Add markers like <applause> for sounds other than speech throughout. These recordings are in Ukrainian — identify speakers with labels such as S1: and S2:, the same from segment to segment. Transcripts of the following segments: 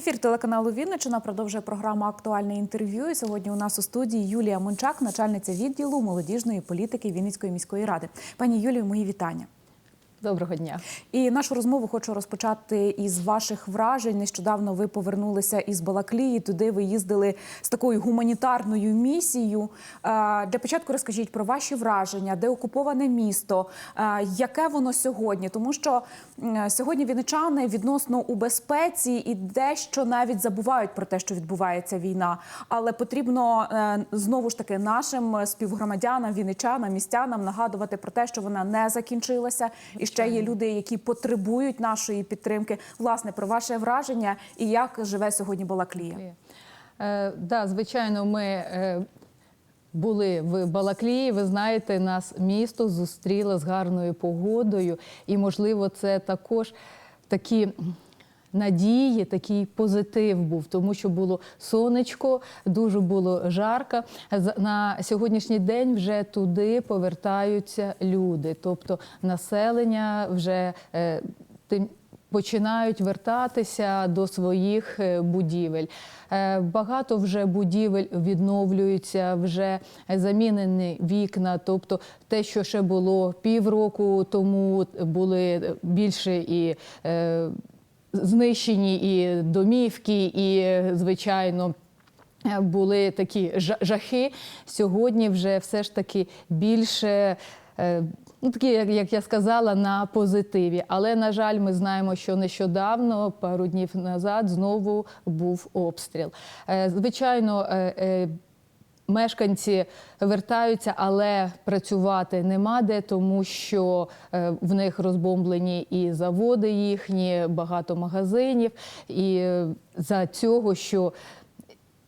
S1: Ефір телеканалу Вінничина продовжує програма Актуальне інтерв'ю. І сьогодні у нас у студії Юлія Мончак, начальниця відділу молодіжної політики Вінницької міської ради. Пані Юлію, мої вітання.
S2: Доброго дня.
S1: І нашу розмову хочу розпочати із ваших вражень. Нещодавно ви повернулися із Балаклії. Туди ви їздили з такою гуманітарною місією. Для початку розкажіть про ваші враження, де окуповане місто, яке воно сьогодні? Тому що сьогодні вінничани відносно у безпеці і дещо навіть забувають про те, що відбувається війна. Але потрібно е, знову ж таки нашим співгромадянам, вінничанам, містянам нагадувати про те, що вона не закінчилася, і ще є люди, які потребують нашої підтримки. Власне, про ваше враження і як живе сьогодні Балаклія.
S2: Е, да, звичайно, ми е, були в Балаклії. Ви знаєте, нас місто зустріло з гарною погодою, і, можливо, це також такі. Надії, такий позитив був, тому що було сонечко, дуже було жарко. На сьогоднішній день вже туди повертаються люди, тобто населення вже е, тим. Починають вертатися до своїх е, будівель. Е, Багато вже будівель відновлюються, вже замінені вікна. Тобто, те, що ще було півроку тому, були більше і знищені і домівки, і звичайно. е, Були такі жахи. Сьогодні вже все ж таки більше. е, Ну, такі, як, я сказала, на позитиві. Але, на жаль, ми знаємо, що нещодавно, пару днів назад, знову був обстріл. Е, Звичайно, Мешканці вертаються, але працювати нема де, тому що е, в них розбомблені і заводи їхні, багато магазинів. І е, за цього, що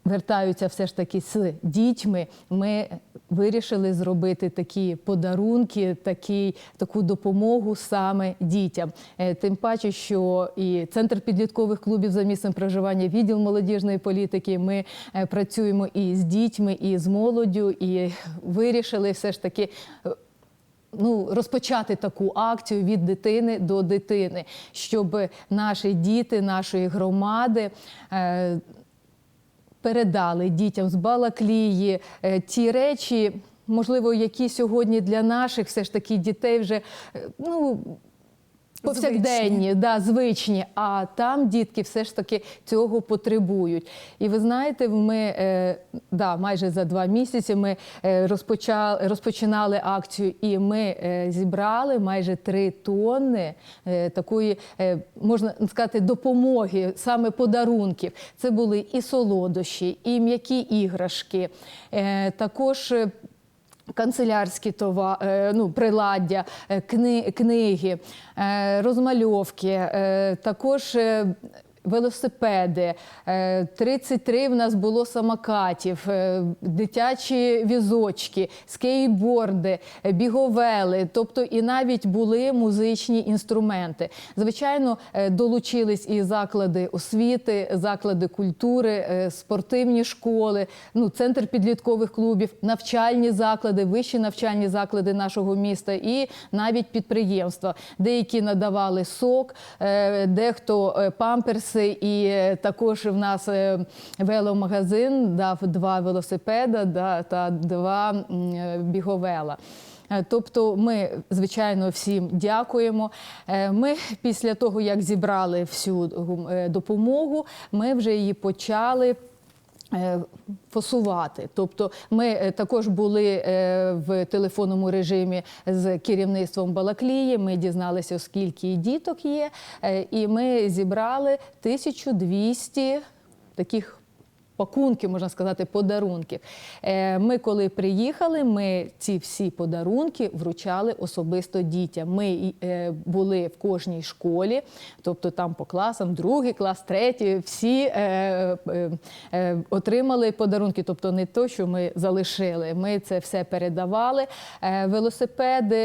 S2: вертаються все ж таки з дітьми, ми вирішили зробити такі подарунки, такі, таку допомогу саме дітям. Е, Тим паче, що і центр підліткових клубів за місцем проживання, відділ молодіжної політики. Ми е, працюємо і з дітьми, і з молоддю, і вирішили все ж таки. е, Ну, розпочати таку акцію від дитини до дитини, щоб наші діти, нашої громади е, передали дітям з Балаклії е, ті речі, можливо, які сьогодні для наших все ж таки дітей вже е, ну. Повсякденні, да, звичні, а там дітки все ж таки цього потребують. І ви знаєте, ми е, да, майже за два місяці ми е, розпочали, розпочинали акцію, і ми е, зібрали майже три тонни е, такої, е, можна сказати, допомоги, саме подарунків. Це були і солодощі, і м'які іграшки, е, також. Канцелярські това, е, ну, приладдя, е, кни, книги, е, розмальовки, також велосипеди. Е, 33 в нас було самокатів, е, дитячі візочки, скейтборди, е, біговели, тобто і навіть були музичні інструменти. Звичайно, е, долучились і заклади освіти, заклади культури, е, спортивні школи, ну, центр підліткових клубів, навчальні заклади, вищі навчальні заклади нашого міста і навіть підприємства. Деякі надавали сок, е, дехто е, і е, також в нас е, веломагазин дав два велосипеда та два е, біговела. Тобто ми, звичайно, всім дякуємо. Ми після того, як зібрали всю допомогу, ми вже її почали. Е, Фасувати, тобто ми е, також були е, в телефонному режимі з керівництвом Балаклії. Ми дізналися, скільки діток є, і ми зібрали 1200 таких пакунків, можна сказати, подарунків. Е, Ми, коли приїхали, ми ці всі подарунки вручали особисто дітям. Ми е, були в кожній школі, тобто там по класам, другий клас, третій, всі е, отримали подарунки, тобто не то, що ми залишили. Ми це все передавали. Велосипеди,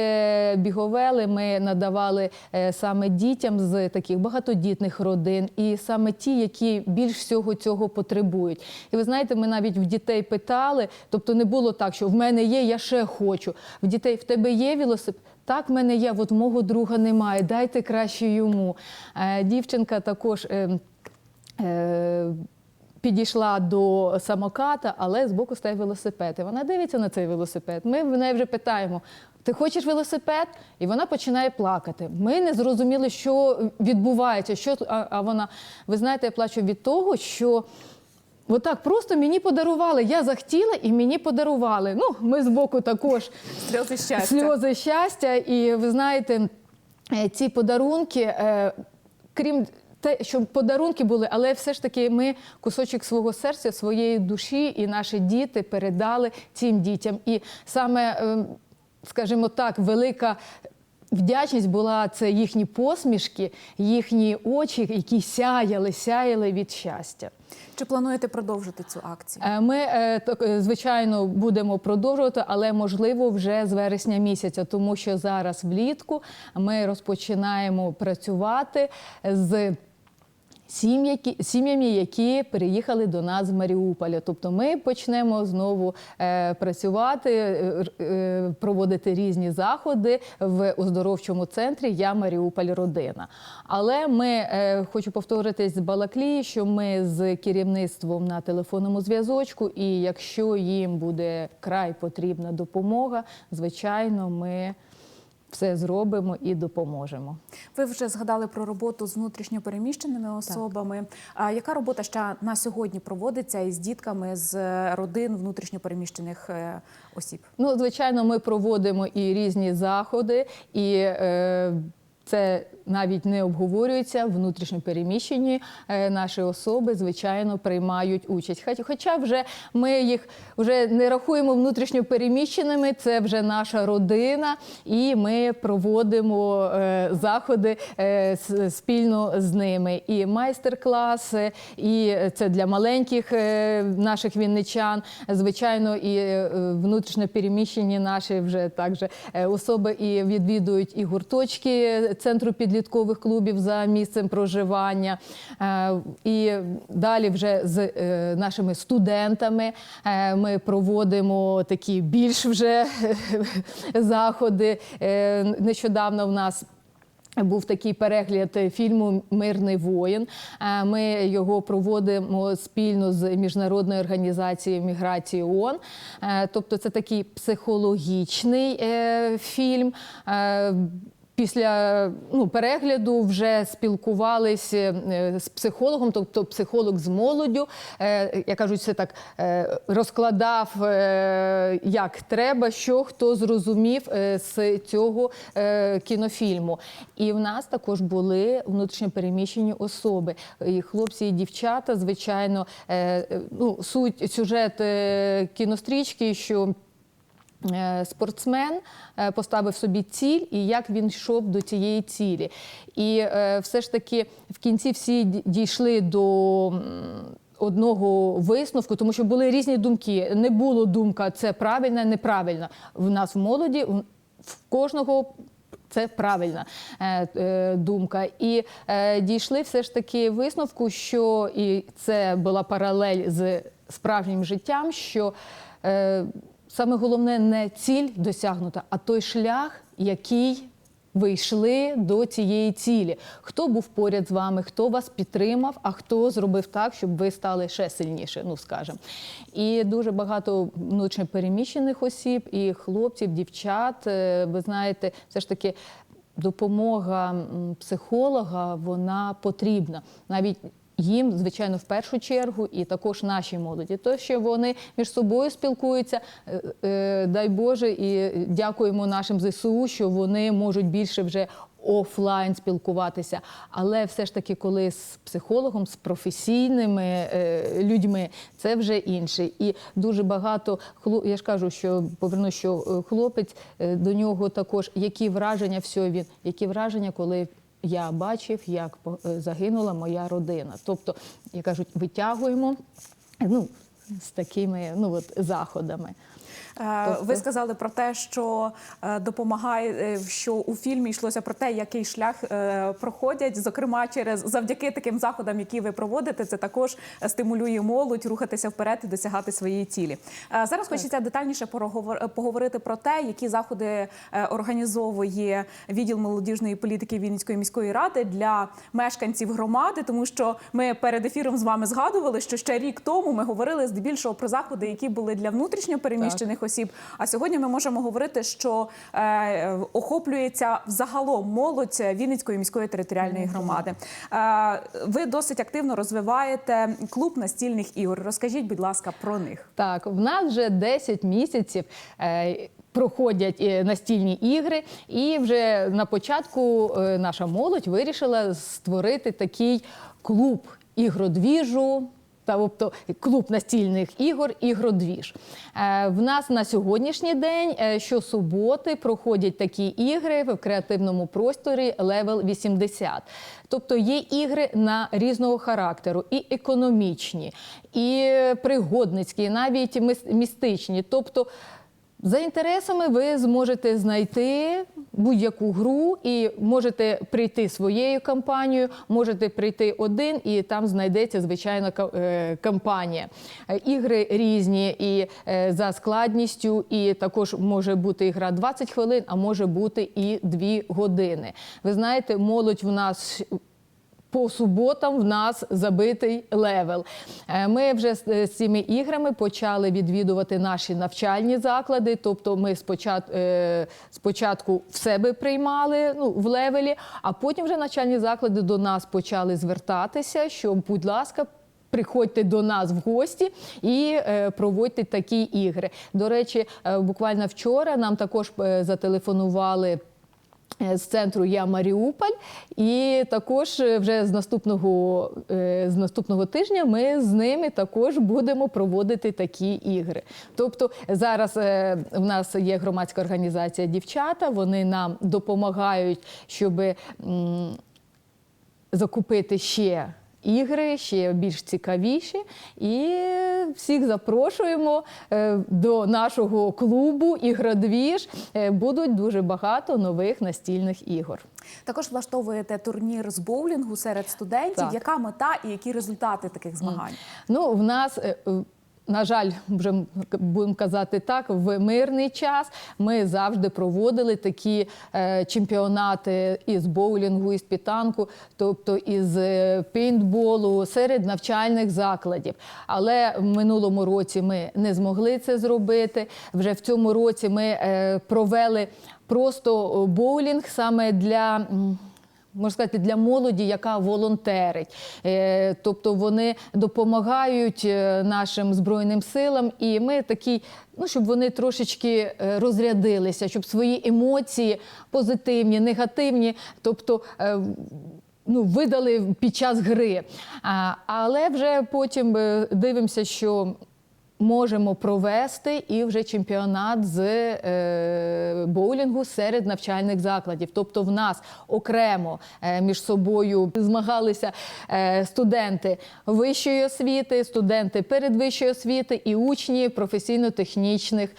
S2: біговели ми надавали саме дітям з таких багатодітних родин, і саме ті, які більш всього цього потребують. І ви знаєте, ми навіть в дітей питали, тобто не було так, що в мене є, я ще хочу. В дітей в тебе є велосипед? Так, в мене є, от мого друга немає, дайте краще йому. Е, Дівчинка також. е, Е, Підійшла до самоката, але збоку стоїть велосипед. І вона дивиться на цей велосипед. Ми в неї вже питаємо: ти хочеш велосипед? І вона починає плакати. Ми не зрозуміли, що відбувається. Що... А вона, ви знаєте, я плачу від того, що отак просто мені подарували. Я захотіла і мені подарували. Ну, ми збоку також
S1: Сльози щастя.
S2: сльози щастя. І ви знаєте, е, ці подарунки, е, крім те, що подарунки були, але все ж таки ми кусочок свого серця, своєї душі, і наші діти передали цим дітям. І саме, е, скажімо так, велика. Вдячність була це їхні посмішки, їхні очі, які сяяли, сяяли від щастя.
S1: Чи плануєте продовжити цю акцію?
S2: Е, Ми е, е, звичайно будемо продовжувати, але можливо вже з вересня місяця, тому що зараз влітку ми розпочинаємо працювати з. Сім'ями, які переїхали до нас з Маріуполя. Тобто ми почнемо знову е, працювати, е, е, проводити різні заходи в оздоровчому центрі Я Маріуполь родина. Але ми хочу повторитись з Балаклії, що ми з керівництвом на телефонному зв'язочку, і якщо їм буде край потрібна допомога, звичайно, ми все зробимо і допоможемо.
S1: Ви вже згадали про роботу з внутрішньопереміщеними особами. особами. А яка робота ще на сьогодні проводиться із дітками з родин внутрішньопереміщених е, осіб?
S2: Ну, звичайно, ми проводимо і різні заходи, і е, це навіть не обговорюється. Внутрішньо переміщені е, наші особи, звичайно, приймають участь. Хоч- Хоча вже ми їх вже не рахуємо внутрішньо переміщеними, це вже наша родина, і ми проводимо е, заходи е, спільно з ними. І майстер-класи, і це для маленьких наших вінничан. Звичайно, і внутрішньо переміщені наші вже також особи і відвідують і гурточки центру підліткових клубів за місцем проживання. Е, І далі вже з е, нашими студентами е, ми проводимо такі більш вже <laughs> заходи. Нещодавно в нас був такий перегляд фільму Мирний воїн. Ми його проводимо спільно з міжнародною організацією міграції ООН. Тобто, це такий психологічний фільм. Після ну, перегляду вже спілкувалися е, з психологом, тобто психолог з молоддю, е, я кажу, це так е, розкладав, як треба, що хто зрозумів з цього кінофільму. І в нас також були внутрішньопереміщені особи, і хлопці, і дівчата, звичайно, ну, суть сюжет кінострічки, що Спортсмен е, поставив собі ціль і як він йшов до цієї цілі. І е, все ж таки в кінці всі дійшли до. Одного висновку, тому що були різні думки. Не було думка це правильно, неправильно. В нас в молоді в- кожного це правильна е, е, думка. І е, дійшли все ж таки висновку, що і це була паралель з справжнім життям, що е, саме головне не ціль досягнута, а той шлях, який ви йшли до цієї цілі. Хто був поряд з вами, хто вас підтримав, а хто зробив так, щоб ви стали ще сильніше, ну скажемо. І дуже багато внутрішньопереміщених осіб, і хлопців, дівчат. е, Ви знаєте, все ж таки допомога психолога вона потрібна. Навіть їм, звичайно, в першу чергу, і також нашій молоді. То, що вони між собою спілкуються, е, е, дай Боже, і дякуємо нашим ЗСУ, що вони можуть більше вже офлайн спілкуватися. Але все ж таки, коли з психологом, з професійними е, людьми, це вже інше. І дуже багато я ж кажу, що поверну, що хлопець до нього також які враження все він, які враження, коли я бачив, як е, загинула моя родина. Тобто, як кажуть, витягуємо ну, з такими ну, от, заходами.
S1: Е,
S2: Тобто-
S1: Ви сказали про те, що е, допомагає, е, що у фільмі йшлося про те, який шлях проходять, зокрема через завдяки таким заходам, які ви проводите, це також стимулює молодь рухатися вперед і досягати своєї цілі. Зараз хочеться детальніше поговорити про те, які заходи організовує відділ молодіжної політики Вінницької міської ради для мешканців громади, тому що ми перед ефіром з вами згадували, що ще рік тому ми говорили здебільшого про заходи, які були для внутрішньо переміщених осіб. А сьогодні ми можемо говорити, що е, охоплюється взагалом молодь Вінницької міської територіальної громади. Е, ви досить активно розвиваєте клуб настільних ігор. Розкажіть, будь ласка, про них.
S2: Так, в нас вже 10 місяців. Е, Проходять е, настільні ігри, і вже на початку е, наша молодь вирішила створити такий клуб ігродвіжу. Тобто клуб настільних ігор ігродвіж. Е, в нас на сьогоднішній день е, щосуботи проходять такі ігри в креативному просторі левел 80. Тобто є ігри на різного характеру, і економічні, і пригодницькі, і навіть містичні. Тобто за інтересами ви зможете знайти будь-яку гру і можете прийти своєю компанією, можете прийти один, і там знайдеться звичайно ка- е, компанія. Ігри різні і е, за складністю, і також може бути ігра 20 хвилин, а може бути і 2 години. Ви знаєте, молодь в нас по суботам в нас забитий левел. Е, Ми вже з е, цими іграми почали відвідувати наші навчальні заклади. Тобто, ми спочатку, спочатку в себе приймали ну, в левелі, а потім вже навчальні заклади до нас почали звертатися, що, будь ласка. Приходьте до нас в гості і е, проводьте такі ігри. До речі, е, буквально вчора нам також е, зателефонували е, з центру Я Маріуполь, і також е, вже з наступного, е, з наступного тижня ми з ними також будемо проводити такі ігри. Тобто зараз е, в нас є громадська організація Дівчата, вони нам допомагають, щоб закупити ще. Ігри ще більш цікавіші, і всіх запрошуємо е, до нашого клубу Ігродвіж. Е, Будуть дуже багато нових настільних ігор.
S1: Також влаштовуєте турнір з боулінгу серед студентів.
S2: Так.
S1: Яка мета і які результати таких змагань?
S2: Ну, в нас. На жаль, вже будемо казати так, в мирний час ми завжди проводили такі е, чемпіонати із боулінгу, із пітанку, тобто із е, пейнтболу серед навчальних закладів. Але в минулому році ми не змогли це зробити. Вже в цьому році ми е, провели просто боулінг саме для. Можна сказати, для молоді, яка волонтерить. Е, Тобто вони допомагають е, нашим збройним силам, і ми такі, ну щоб вони трошечки е, розрядилися, щоб свої емоції позитивні, негативні, тобто. Ну, видали під час гри. А, але вже потім дивимося, що можемо провести і вже чемпіонат з е, боулінгу серед навчальних закладів. Тобто, в нас окремо е, між собою змагалися е, студенти вищої освіти, студенти передвищої освіти і учні професійно-технічних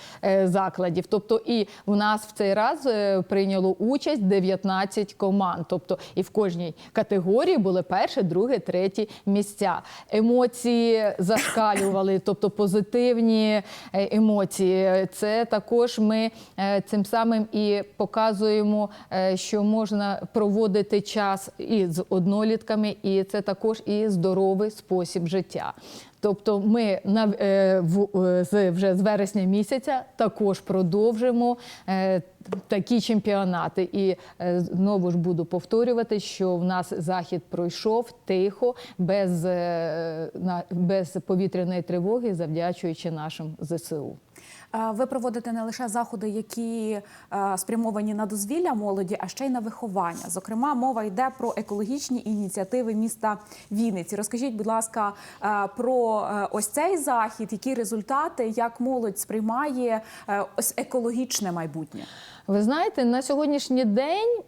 S2: закладів. Тобто, і в нас в цей раз прийняло участь 19 команд. Тобто, і в кожній категорії були перше, друге, третє місця. Емоції зашкалювали, тобто позитивні е, емоції. Це також ми е, цим самим і показуємо, е, що можна проводити час і з однолітками, і це також і здоровий спосіб життя. Тобто ми е, е, вже з вересня місяця також продовжимо е, такі чемпіонати. І знову ж буду повторювати, що в нас захід пройшов тихо, без, без повітряної тривоги, завдячуючи нашим ЗСУ.
S1: Е, Ви проводите не лише заходи, які е, спрямовані на дозвілля молоді, а ще й на виховання. Зокрема, мова йде про екологічні ініціативи міста Вінниці. Розкажіть, будь ласка, е, про ось цей захід, які результати, як молодь сприймає ось екологічне майбутнє.
S2: Ви знаєте, на сьогоднішній день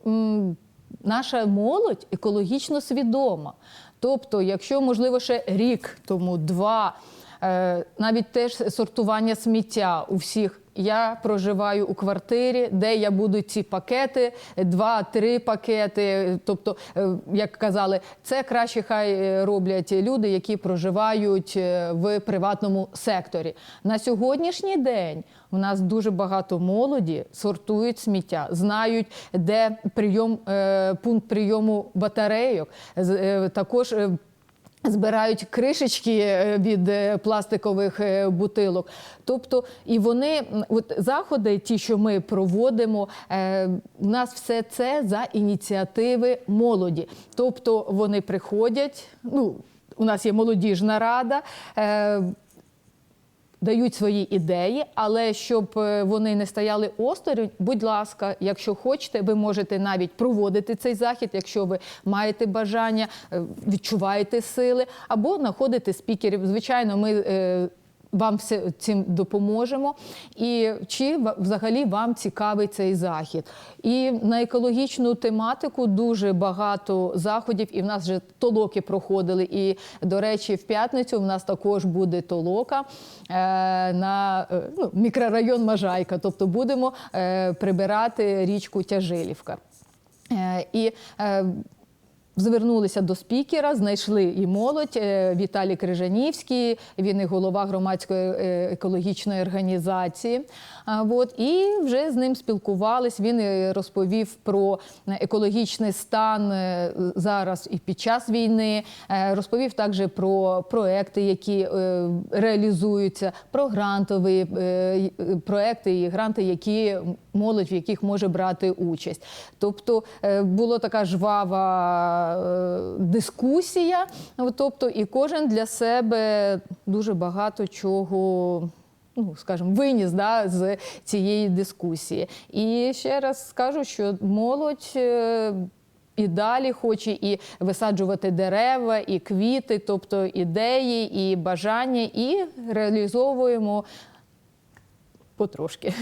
S2: наша молодь екологічно свідома. Тобто, якщо можливо ще рік тому, два. Е, Навіть теж сортування сміття у всіх я проживаю у квартирі, де я буду ці пакети, два-три пакети. Тобто, е, як казали, це краще хай е, роблять люди, які проживають в приватному секторі. На сьогоднішній день у нас дуже багато молоді сортують сміття, знають, де прийом пункт прийому батарейок. Також Збирають кришечки е, від е, пластикових е, бутилок. Тобто, і вони, от заходи, ті, що ми проводимо, у нас все це за ініціативи молоді. Тобто вони приходять, ну, у нас є молодіжна рада. Е, дають свої ідеї, але щоб е, вони не стояли осторонь, будь ласка, якщо хочете, ви можете навіть проводити цей захід, якщо ви маєте бажання, е, відчуваєте сили, або знаходити спікерів. Звичайно, ми. Вам все цим допоможемо, і чи взагалі вам цікавий цей захід? І на екологічну тематику дуже багато заходів, і в нас вже толоки проходили. І, до речі, в п'ятницю в нас також буде толока е, на е, ну, мікрорайон Можайка. Тобто будемо е, прибирати річку Тяжилівка. І Звернулися до спікера, знайшли і молодь е, Віталій Крижанівський, він і голова громадської е, екологічної організації. От, і вже з ним спілкувались. Він е, розповів про екологічний стан е, зараз і під час війни. Е, Розповів також про проекти, які е, реалізуються, про грантові е, е, проекти і гранти, які молодь в яких може брати участь. Тобто е, була така жвава е, дискусія. Тобто, і кожен для себе дуже багато чого. Ну, скажімо, виніс да, з цієї дискусії. І ще раз скажу, що молодь е, і далі хоче і висаджувати дерева, і квіти, тобто ідеї, і бажання, і реалізовуємо потрошки.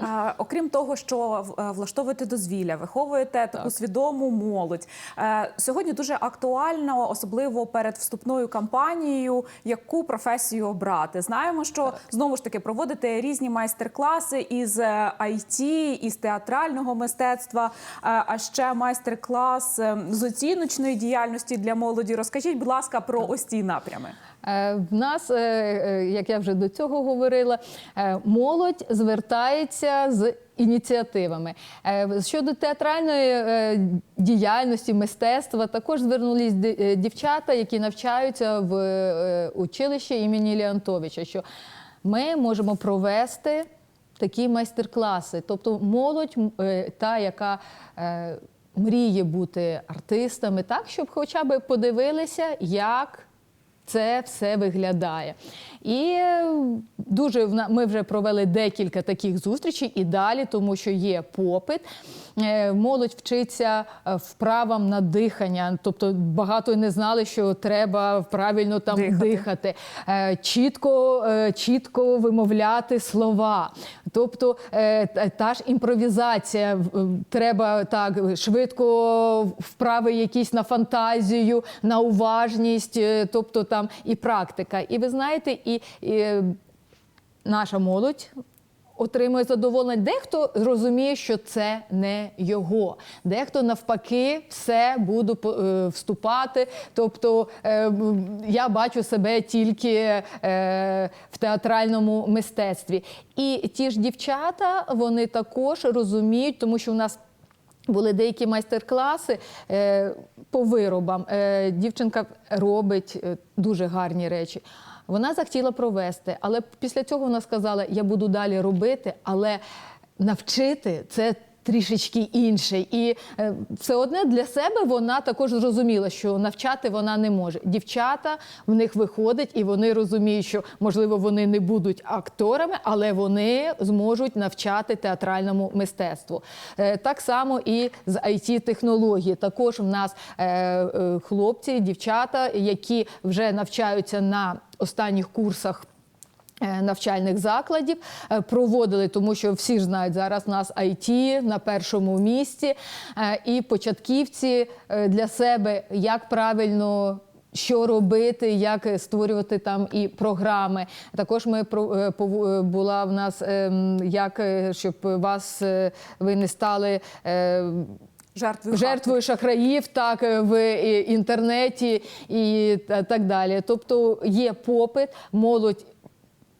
S1: А, окрім того, що е, влаштовуєте дозвілля, виховуєте таку свідому молодь. Е, сьогодні дуже актуально, особливо перед вступною кампанією, яку професію обрати. Знаємо, що знову ж таки проводите різні майстер-класи із е, IT, із театрального мистецтва, е, а ще майстер-клас е, з оціночної діяльності для молоді. Розкажіть, будь ласка, про ось ці напрями.
S2: Е, В нас, е, е, як я вже до цього говорила, молодь звертається з ініціативами. Щодо театральної діяльності, мистецтва, також звернулись дівчата, які навчаються в училищі імені Леонтовича, що ми можемо провести такі майстер-класи. Тобто молодь, та, яка мріє бути артистами, так, щоб хоча б подивилися, як це все виглядає. І е, дуже ми вже провели декілька таких зустрічей і далі, тому що є попит. Е, Молодь вчиться е, вправам на дихання. Тобто багато не знали, що треба правильно там
S1: Дихати.
S2: дихати, Е, чітко, чітко вимовляти слова. Тобто та- ж імпровізація. Треба так швидко вправи якісь на фантазію, на уважність, тобто там і практика. І ви знаєте, і, і наша молодь. Отримує задоволення. Дехто розуміє, що це не його. Дехто навпаки все буду е, вступати. Тобто е, я бачу себе тільки е, в театральному мистецтві. І ті ж дівчата вони також розуміють, тому що в нас були деякі майстер-класи по виробам. Дівчинка робить дуже гарні речі. Вона захотіла провести, але після цього вона сказала: я буду далі робити, але навчити це. Трішечки інше, і е, все одне для себе вона також зрозуміла, що навчати вона не може. Дівчата в них виходить, і вони розуміють, що можливо вони не будуть акторами, але вони зможуть навчати театральному мистецтву. Е, Так само і з it технології Також в нас е, хлопці, дівчата, які вже навчаються на останніх курсах. Е, Навчальних закладів е, проводили, тому що всі ж знають, зараз у нас IT на першому місці, е, і початківці для себе як правильно Що робити, як створювати там і програми. Також ми була в нас ем, як щоб вас ви не стали
S1: Жертвою
S2: жертвою шахраїв, так в інтернеті і так далі. Тобто є попит, молодь.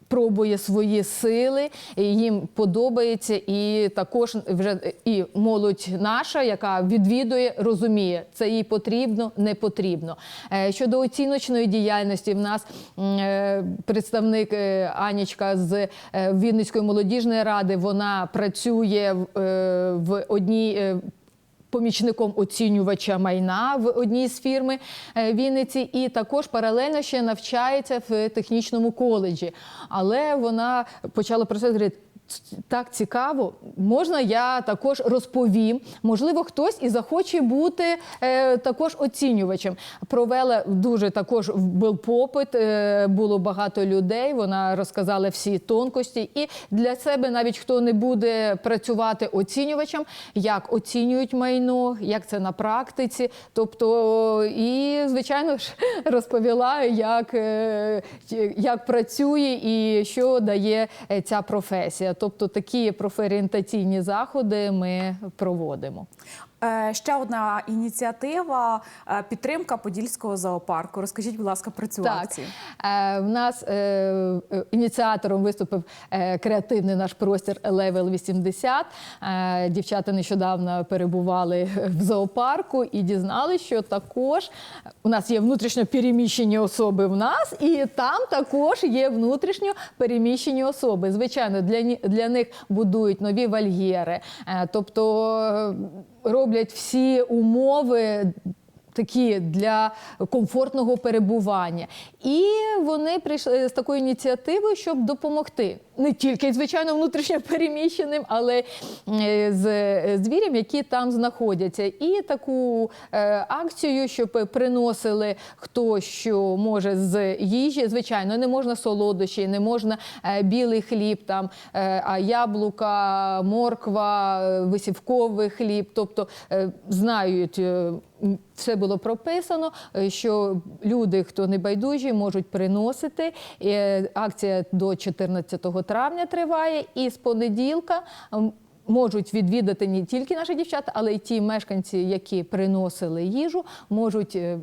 S2: Пробує свої сили, і їм подобається, і також вже і молодь наша, яка відвідує, розуміє, це їй потрібно, не потрібно. Е, Щодо оціночної діяльності, в нас е, представник е, Анічка з Вінницької молодіжної ради, вона працює в одній. Помічником оцінювача майна в одній з фірми е, Вінниці, і також паралельно ще навчається в технічному коледжі. Але вона почала про це говорити. Так цікаво, можна я також розповім. Можливо, хтось і захоче бути е, також оцінювачем. Провела дуже також був попит, е, було багато людей. Вона розказала всі тонкості. І для себе, навіть хто не буде працювати оцінювачем, як оцінюють майно, як це на практиці. Тобто, і звичайно ж <laughs> розповіла, як, е, як працює і що дає е, ця професія. Тобто такі профорієнтаційні заходи ми проводимо.
S1: Е, Ще одна ініціатива е, підтримка Подільського зоопарку. Розкажіть, будь ласка, про цю
S2: Так,
S1: акцію.
S2: е, в нас ініціатором виступив креативний наш простір Level 80. Е, дівчата нещодавно перебували в зоопарку і дізналися, що також у нас є внутрішньо переміщені особи в нас, і там також є внутрішньо переміщені особи. Звичайно, для, для них будують нові вольєри, тобто роблять всі умови такі для комфортного перебування. І вони прийшли з такою ініціативою, щоб допомогти не тільки, звичайно, внутрішньо переміщеним, але з звірям, які там знаходяться. І таку е, акцію, щоб приносили хто що може з їжі. Звичайно, не можна солодощі, не можна е, білий хліб, там, е, а яблука, морква, висівковий хліб. Тобто знають. Все було прописано, е, що люди, хто не байдужі, можуть приносити. Е, Акція до 14 травня триває, і з понеділка. Можуть відвідати не тільки наші дівчата, але й ті мешканці, які приносили їжу, можуть е,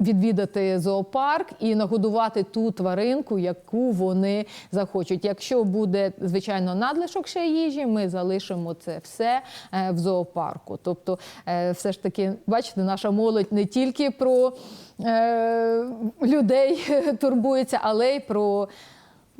S2: відвідати зоопарк і нагодувати ту тваринку, яку вони захочуть. Якщо буде звичайно надлишок ще їжі, ми залишимо це все е, в зоопарку. Тобто, е, все ж таки, бачите, наша молодь не тільки про е, людей <laughs> турбується, але й про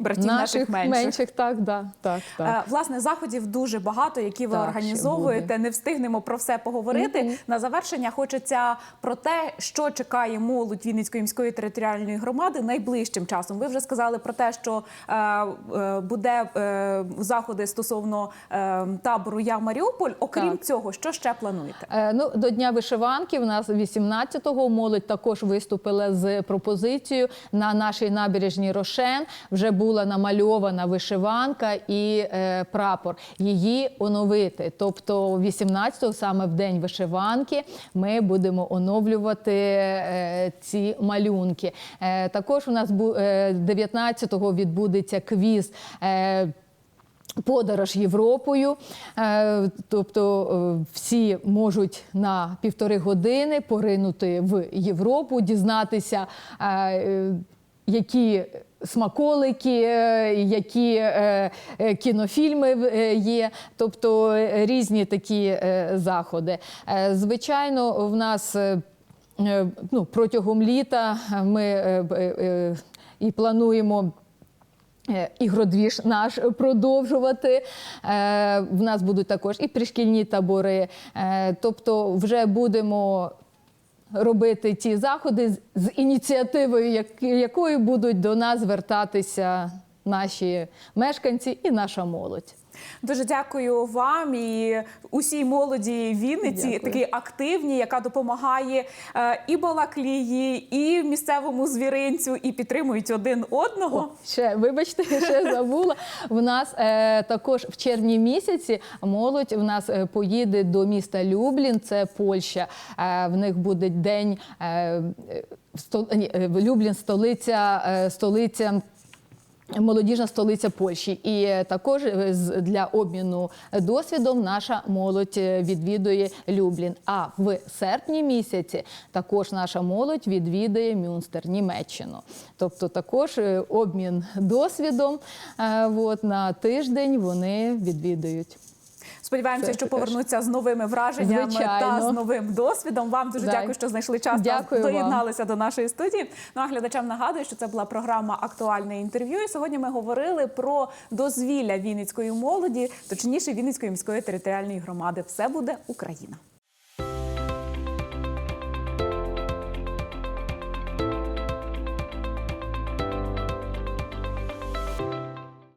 S1: Братів наших, менших.
S2: Так, да, так, так.
S1: Е, Власне, заходів дуже багато, які ви
S2: Так,
S1: організовуєте. Не встигнемо про все поговорити. На завершення хочеться про те, що чекає молодь Вінницької міської територіальної громади найближчим часом. Ви вже сказали про те, що е, е, буде е, заходи стосовно е, табору Я Маріуполь. Окрім
S2: Так.
S1: цього, що ще плануєте?
S2: Е, Ну, до Дня вишиванки в нас 18-го молодь також виступила з пропозицією на нашій набережній Рошен. Вже була намальована вишиванка і е, прапор. Її оновити.Тобто 18-го, саме в день вишиванки, ми будемо оновлювати е, ці малюнки. Е, також у нас бу- е, 19-го відбудеться квіз. Е, Подорож Європою, Е, тобто всі можуть на півтори години поринути в Європу, дізнатися, е, які смаколики, е, які е, е, кінофільми є, тобто різні такі заходи. Звичайно, в нас ну, протягом літа ми і плануємо. Ігродвіж наш продовжувати. В нас будуть також і пришкільні табори. Тобто, вже будемо робити ті заходи з- ініціативою, якою будуть до нас звертатися наші мешканці і наша молодь.
S1: Дуже дякую вам і усій молоді Вінниці,
S2: Дякую.
S1: такій активній, яка допомагає е, і Балаклії, і місцевому звіринцю, і підтримують один одного.
S2: Ще вибачте, <laughs> ще забула. В нас е, також в червні місяці молодь в нас е, поїде до міста Люблін, це Польща. Е, в них буде день е, е, сто, ні, Люблін, столиця, е, столиця. Молодіжна столиця Польщі, і також е, для обміну досвідом наша молодь е, відвідує Люблін. А в серпні місяці також наша молодь відвідує Мюнстер, Німеччину. Тобто також е, обмін досвідом. От на тиждень вони відвідують.
S1: Сподіваємося, що повернуться з новими враженнями
S2: Звичайно.
S1: та з новим досвідом. Вам дуже
S2: так.
S1: дякую, що знайшли час та
S2: Дякую вам.
S1: доєдналися до нашої студії. Ну а глядачам нагадую, що це була програма Актуальне інтерв'ю. І сьогодні ми говорили про дозвілля Вінницької молоді, точніше Вінницької міської територіальної громади. Все буде Україна.